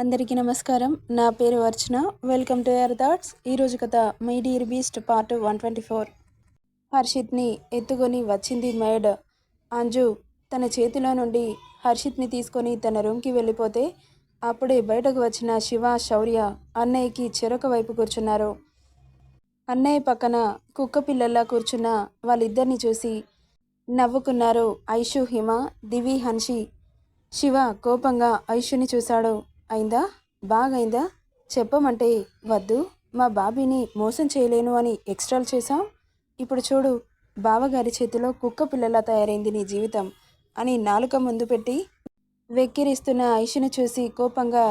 అందరికీ నమస్కారం. నా పేరు Archana. Welcome to Air Thoughts. ఈరోజు కథ my dear beast part one twenty four. హర్షిత్ని ఎత్తుకొని వచ్చింది మేడ్. అంజు తన చేతిలో నుండి హర్షిత్ని తీసుకొని తన రూమ్కి వెళ్ళిపోతే అప్పుడే బయటకు వచ్చిన శివ శౌర్య అన్నయ్యకి చెరొక వైపు కూర్చున్నారు. అన్నయ్య పక్కన కుక్క పిల్లల్లా కూర్చున్న వాళ్ళిద్దరిని చూసి నవ్వుకున్నారు ఐషు హిమ దివి హన్షి. శివ కోపంగా ఐషుని చూశాడు. అయిందా? బాగైందా? చెప్పమంటే వద్దు. మా బాబీని మోసం చేయలేను అని ఎక్స్ట్రాలు చేశాం ఇప్పుడు చూడు బావగారి చేతిలో కుక్క పిల్లలా తయారైంది నీ జీవితం అని నాలుక ముందు పెట్టి వెక్కిరిస్తున్న ఐషుని చూసి కోపంగా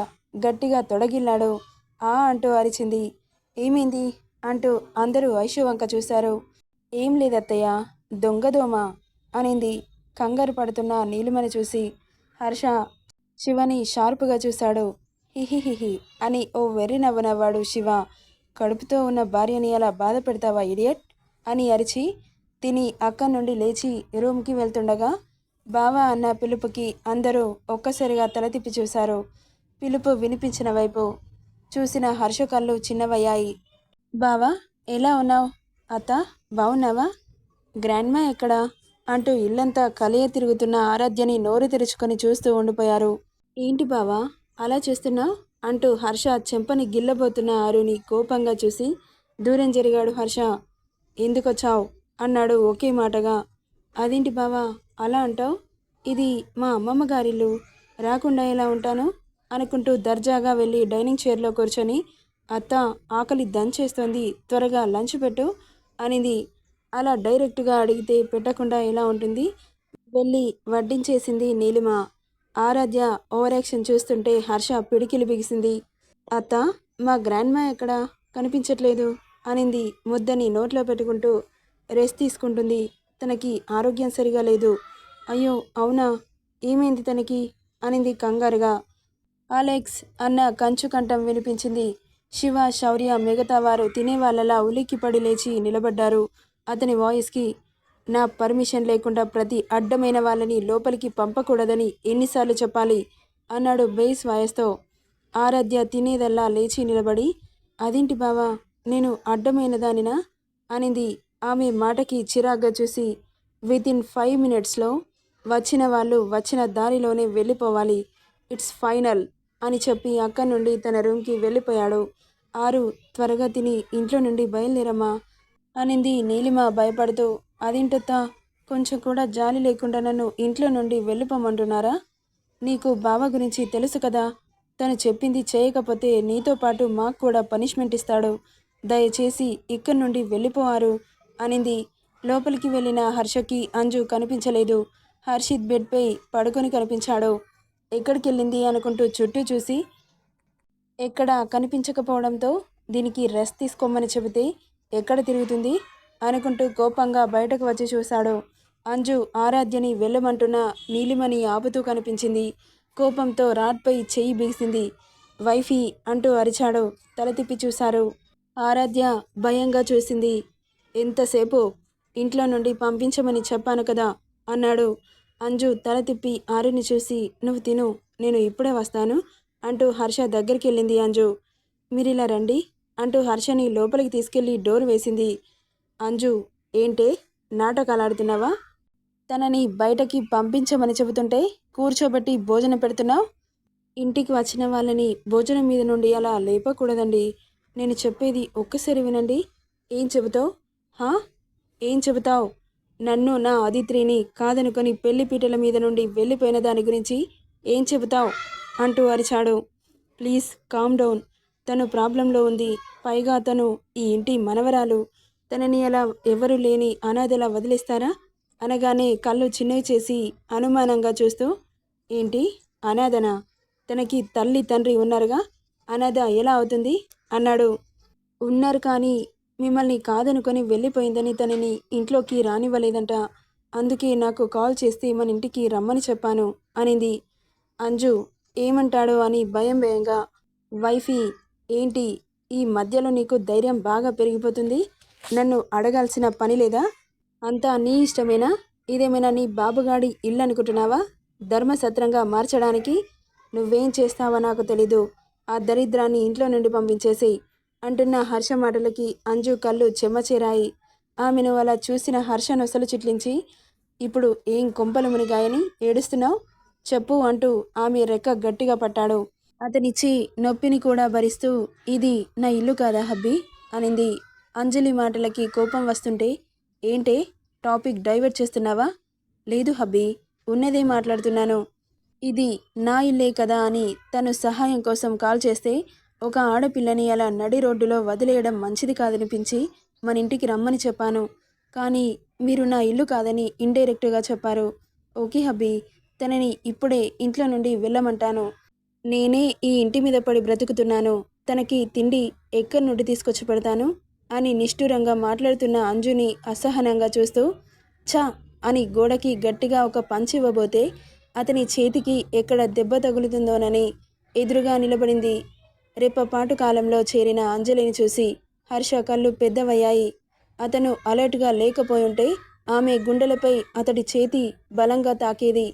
గట్టిగా తొడగిల్లాడు. ఆ అంటూ అరిచింది. ఏమైంది? అంటూ అందరూ ఐషు వంక చూశారు. ఏం లేదత్తయ్య దొంగదోమ అనింది. కంగారు పడుతున్న నీలిమని చూసి హర్ష శివని షార్పుగా చూశాడు. హిహిహిహి అని ఓ వెర్రి నవ్వునవ్వాడు శివ. కడుపుతో ఉన్న భార్యని అలా బాధ పెడతావా ఇడియట్? అని అరిచి తిని అక్కడి నుండి లేచి రూమ్కి వెళ్తుండగా బావా అన్న పిలుపుకి అందరూ ఒక్కసారిగా తల తిప్పి చూశారు. పిలుపు వినిపించిన వైపు చూసిన హర్ష కళ్ళు చిన్నవయ్యాయి. బావా ఎలా ఉన్నావు? అత్త బావున్నావా? గ్రాండ్మా ఎక్కడా? అంటూ ఇల్లంతా కలియ తిరుగుతున్న ఆరాధ్యని నోరు తెరుచుకొని చూస్తూ ఉండిపోయారు. ఏంటి బావా? అలా చేస్తున్నావు? అంటూ హర్ష చెంపని గిల్లబోతున్న ఆరుని కోపంగా చూసి దూరం జరిగాడు హర్ష. ఎందుకొచ్చావు? అన్నాడు ఒకే మాటగా. అదేంటి బావా? అలా అంటావు? ఇది మా అమ్మమ్మ గారిల్లు రాకుండా ఎలా ఉంటాను? అనుకుంటూ దర్జాగా వెళ్ళి డైనింగ్ చైర్లో కూర్చొని అత్త ఆకలి దంచేస్తోంది. త్వరగా లంచ్ పెట్టు అనింది. అలా డైరెక్ట్గా అడిగితే పెట్టకుండా ఎలా ఉంటుంది? వెళ్ళి వడ్డించేసింది నీలిమ. ఆరాధ్య ఓవర్ యాక్షన్ చూస్తుంటే హర్ష పిడికిలు బిగిసింది. అత్త మా గ్రాండ్మా ఎక్కడ? కనిపించట్లేదు అనింది ముద్దని నోట్లో పెట్టుకుంటూ రెస్ట్ తీసుకుంటుంది. తనకి ఆరోగ్యం సరిగా లేదు. అయ్యో అవునా? ఏమైంది తనకి? అనింది కంగారుగా. అలెక్స్ అన్న కంచు కంఠం వినిపించింది. శివ శౌర్య మిగతా వారు తినేవాళ్ళలా ఉలిక్కిపడి లేచి నిలబడ్డారు. అతని వాయిస్కి నా పర్మిషన్ లేకుండా ప్రతి అడ్డమైన వాళ్ళని లోపలికి పంపకూడదని ఎన్నిసార్లు చెప్పాలి అన్నాడు బేస్ వాయస్తో. ఆరాధ్య తినేదల్లా లేచి నిలబడి అదేంటి బావా నేను అడ్డమైన దానినా అనింది. ఆమె మాటకి చిరాగ్గా చూసి విత్ ఇన్ ఫైవ్ మినిట్స్లో వచ్చిన వాళ్ళు వచ్చిన దారిలోనే వెళ్ళిపోవాలి. ఇట్స్ ఫైనల్ అని చెప్పి అక్కడి నుండి తన రూమ్కి వెళ్ళిపోయాడు. ఆరు త్వరగా తిని ఇంట్లో నుండి బయలుదేరమ్మా అనింది నీలిమ భయపడుతూ. అదేంటత్తా? కొంచెం కూడా జాలి లేకుండా నన్ను ఇంట్లో నుండి వెళ్ళిపోమంటున్నారా? నీకు బావ గురించి తెలుసు కదా. తను చెప్పింది చేయకపోతే నీతో పాటు మాకు కూడా పనిష్మెంట్ ఇస్తాడు. దయచేసి ఇక్కడి నుండి వెళ్ళిపోవారు అనింది. లోపలికి వెళ్ళిన హర్షకి అంజు కనిపించలేదు. హర్షిత్ బెడ్పై పడుకొని కనిపించాడు. ఎక్కడికి వెళ్ళింది అనుకుంటూ చుట్టూ చూసి ఎక్కడ కనిపించకపోవడంతో దీనికి రెస్ట్ తీసుకోమని చెబితే ఎక్కడ తిరుగుతుంది? అనుకుంటూ కోపంగా బయటకు వచ్చి చూశాడు. అంజు ఆరాధ్యని వెళ్ళమంటున్న నీలిమని ఆపుతూ కనిపించింది. కోపంతో రాడ్పై చెయ్యి బిగిసింది. వైఫీ అంటూ అరిచాడు. తల తిప్పి చూశారు. ఆరాధ్య భయంగా చూసింది. ఎంతసేపు? ఇంట్లో నుండి పంపించమని చెప్పాను కదా అన్నాడు. అంజు తల తిప్పి ఆరుని చూసి నువ్వు తిను నేను ఇప్పుడే వస్తాను అంటూ హర్ష దగ్గరికి వెళ్ళింది అంజు. మీరిలా రండి అంటూ హర్షని లోపలికి తీసుకెళ్ళి డోర్ వేసింది. అంజు ఏంటే? నాటకాలు ఆడుతున్నావా తనని బయటకి పంపించమని చెబుతుంటే కూర్చోబెట్టి భోజనం పెడుతున్నావు? ఇంటికి వచ్చిన వాళ్ళని భోజనం మీద నుండి అలా లేపకూడదండి. నేను చెప్పేది ఒక్కసారి వినండి. ఏం చెబుతావు? హా? ఏం చెబుతావు? నన్ను నా అదిత్రిని కాదనుకొని పెళ్ళిపీటల మీద నుండి వెళ్ళిపోయిన దాని గురించి ఏం చెబుతావు? అంటూ అరిచాడు. Please calm down. తను ప్రాబ్లంలో ఉంది. పైగా తను ఈ ఇంటి మనవరాలు. తనని అలా ఎవరు లేని అనాథలా వదిలేస్తారా? అనగానే కళ్ళు చిన్నవి చేసి అనుమానంగా చూస్తూ ఏంటి? అనాథనా? తనకి తల్లి తండ్రి ఉన్నారుగా? అనాథ ఎలా అవుతుంది? అన్నాడు. ఉన్నారు కానీ మిమ్మల్ని కాదనుకొని వెళ్ళిపోయిందని తనని ఇంట్లోకి రానివ్వలేదంట. అందుకే నాకు కాల్ చేస్తే మన ఇంటికి రమ్మని చెప్పాను అనింది. అంజు ఏమంటాడో అని భయం భయంగా వైఫీ ఏంటి? ఈ మధ్యలో నీకు ధైర్యం బాగా పెరిగిపోతుంది? నన్ను అడగాల్సిన పని లేదా? అంతా నీ ఇష్టమేనా? ఇదేమైనా నీ బాబుగాడి ఇల్లు అనుకుంటున్నావా? ధర్మసత్రంగా మార్చడానికి నువ్వేం చేస్తావో నాకు తెలీదు. ఆ దరిద్రాన్ని ఇంట్లో నుండి పంపించేసేయ్ అంటున్న హర్ష మాటలకి అంజు కళ్ళు చెమ్మచేరాయి ఆమెను అలా చూసిన హర్ష నొసలు చిట్లించి ఇప్పుడు ఏం కొంపలు మునిగాయని ఏడుస్తున్నావు? చెప్పు అంటూ ఆమె రెక్క గట్టిగా పట్టాడు. అతనిచ్చి నొప్పిని కూడా భరిస్తూ ఇది నా ఇల్లు కాదా హబ్బీ? అనింది అంజలి మాటలకి కోపం వస్తుంటే ఏంటే టాపిక్ డైవర్ట్ చేస్తున్నావా? లేదు హబ్బీ ఉన్నదే మాట్లాడుతున్నాను. ఇది నా ఇల్లే కదా అని తను సహాయం కోసం కాల్ చేస్తే ఒక ఆడపిల్లని అలా నడి రోడ్డులో వదిలేయడం మంచిది కాదనిపించి మన ఇంటికి రమ్మని చెప్పాను. కానీ మీరు నా ఇల్లు కాదని ఇండైరెక్ట్గా చెప్పారు. ఓకే హబ్బీ తనని ఇప్పుడే ఇంట్లో నుండి వెళ్ళమంటాను. నేనే ఈ ఇంటి మీద పడి బ్రతుకుతున్నాను. తనకి తిండి ఎక్కడి నుండి తీసుకొచ్చి పెడతాను? అని నిష్ఠూరంగా మాట్లాడుతున్న అంజుని అసహనంగా చూస్తూ ఛా! అని గోడకి గట్టిగా ఒక పంచి ఇవ్వబోతే అతని చేతికి ఎక్కడ దెబ్బ తగులుతుందోనని ఎదురుగా నిలబడింది. రెప్పపాటు కాలంలో చేరిన అంజలిని చూసి హర్ష కళ్ళు పెద్దవయ్యాయి. అతను అలర్ట్గా లేకపోయుంటే ఆమె గుండెలపై అతడి చేతి బలంగా తాకేది.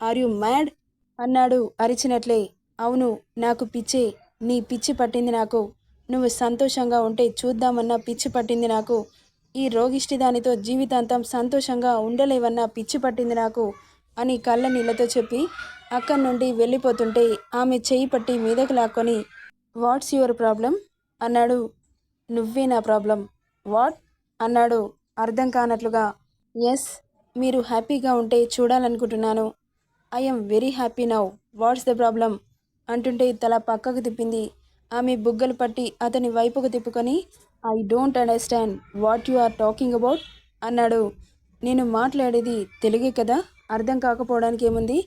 Are you mad? అన్నాడు అరిచినట్లే. అవును నాకు పిచ్చి నీ పిచ్చి పట్టింది నాకు. నువ్వు సంతోషంగా ఉంటే చూద్దామన్న పిచ్చి పట్టింది నాకు. ఈ రోగిష్టి దానితో జీవితాంతం సంతోషంగా ఉండలేవన్న పిచ్చి పట్టింది నాకు అని కళ్ళ నీళ్ళతో చెప్పి అక్కడి నుండి వెళ్ళిపోతుంటే ఆమె చేయి పట్టి మీదకు లాక్కొని వాట్స్ యువర్ ప్రాబ్లం? అన్నాడు. నువ్వే నా ప్రాబ్లం. వాట్? అన్నాడు అర్థం కానట్లుగా. ఎస్ మీరు హ్యాపీగా ఉంటే చూడాలనుకుంటున్నాను. I'm very happy now. What's the problem? అంటుంటే తల పక్కకు తిప్పింది. ఆమె బుగ్గలు పట్టి అతని వైపుకు తిప్పుకొని I don't understand what you are talking about అన్నాడు. నేను మాట్లాడేది తెలుగే కదా అర్థం కాకపోవడానికి ఏముంది?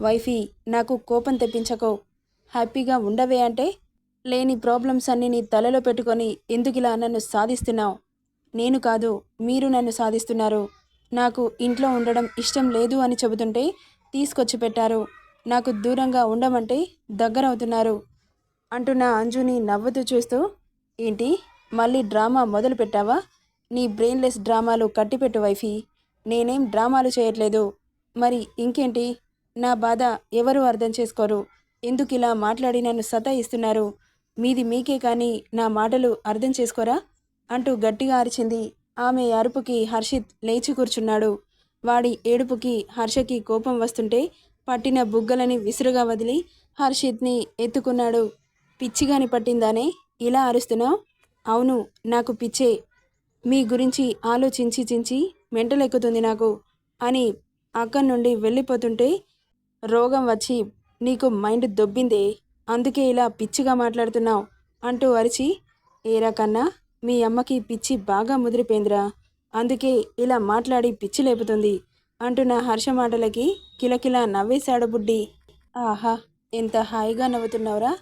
వైఫీ నాకు కోపం తెప్పించకో. హ్యాపీగా ఉండవే అంటే లేని ప్రాబ్లమ్స్ అన్ని నీ తలలో పెట్టుకొని ఎందుకు ఇలా నన్ను సాధిస్తున్నావు? నేను కాదు మీరు నన్ను సాధిస్తున్నారు. నాకు ఇంట్లో ఉండడం ఇష్టం లేదు అని చెబుతుంటే తీసుకొచ్చి పెట్టారు. నాకు దూరంగా ఉండమంటే దగ్గరవుతున్నారు. అంటున్న అంజుని నవ్వుతూ చూస్తూ ఏంటి? మళ్ళీ డ్రామా మొదలు పెట్టావా? నీ బ్రెయిన్లెస్ డ్రామాలు కట్టిపెట్టు వైఫీ. నేనేం డ్రామాలు చేయట్లేదు. మరి ఇంకేంటి? నా బాధ ఎవరు అర్థం చేసుకోరు. ఎందుకు ఇలా మాట్లాడి నన్ను సతాయిస్తున్నారు? మీది మీకే కానీ నా మాటలు అర్థం చేసుకోరా? అంటూ గట్టిగా అరిచింది. ఆమె అరుపుకి హర్షిత్ లేచి కూర్చున్నాడు. వాడి ఏడుపుకి హర్షకి కోపం వస్తుంటే పట్టిన బుగ్గలని విసురుగా వదిలి హర్షిత్ని ఎత్తుకున్నాడు. పిచ్చిగాని పట్టిందానే? ఇలా అరుస్తున్నావు? అవును నాకు పిచ్చే. మీ గురించి ఆలోచించి చించి మెంటలెక్కుతుంది నాకు. అని అక్కడి నుండి వెళ్ళిపోతుంటే రోగం వచ్చి నీకు మైండ్ దొబ్బిందే. అందుకే ఇలా పిచ్చిగా మాట్లాడుతున్నావు అంటూ అరిచి ఏరా కన్నా మీ అమ్మకి పిచ్చి బాగా ముదిరిపోయిందిరా. అందుకే ఇలా మాట్లాడి పిచ్చి లేపుతుంది అంటున్న హర్ష మాటలకి కిలకిలా నవ్వేశాడు బుడ్డి. ఆహా ఎంత హాయిగా నవ్వుతున్నావురా.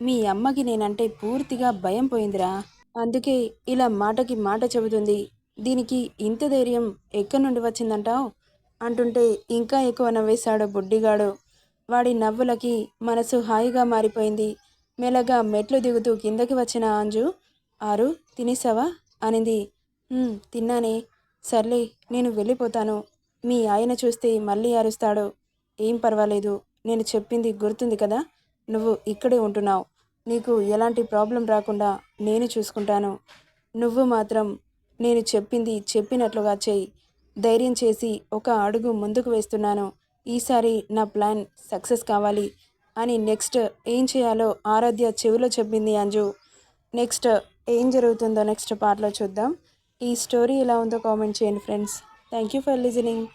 మీ అమ్మకి నేనంటే పూర్తిగా భయం పోయిందిరా. అందుకే ఇలా మాటకి మాట చెబుతుంది. దీనికి ఇంత ధైర్యం ఎక్కడి నుండి వచ్చిందంటావు? అంటుంటే ఇంకా ఎక్కువ నవ్వేశాడు బుడ్డిగాడు. వాడి నవ్వులకి మనసు హాయిగా మారిపోయింది. మెలగా మెట్లు దిగుతూ కిందకి వచ్చిన అంజు ఆరు తినేసావా? అనింది. తిన్నానే. సర్లే నేను వెళ్ళిపోతాను. మీ ఆయన చూస్తే మళ్ళీ అరుస్తాడు. ఏం పర్వాలేదు. నేను చెప్పింది గుర్తుంది కదా. నువ్వు ఇక్కడే ఉంటున్నావు. నీకు ఎలాంటి ప్రాబ్లం రాకుండా నేను చూసుకుంటాను. నువ్వు మాత్రం నేను చెప్పింది చెప్పినట్లుగా చెయ్యి ధైర్యం చేసి ఒక అడుగు ముందుకు వేస్తున్నాను. ఈసారి నా ప్లాన్ సక్సెస్ కావాలి అని నెక్స్ట్ ఏం చేయాలో ఆరాధ్య చెవిలో చెప్పింది అంజు. నెక్స్ట్ ఏం జరుగుతుందో నెక్స్ట్ పార్ట్లో చూద్దాం. ఈ స్టోరీ ఎలా ఉందో కామెంట్ చేయండి friends. Thank you for listening.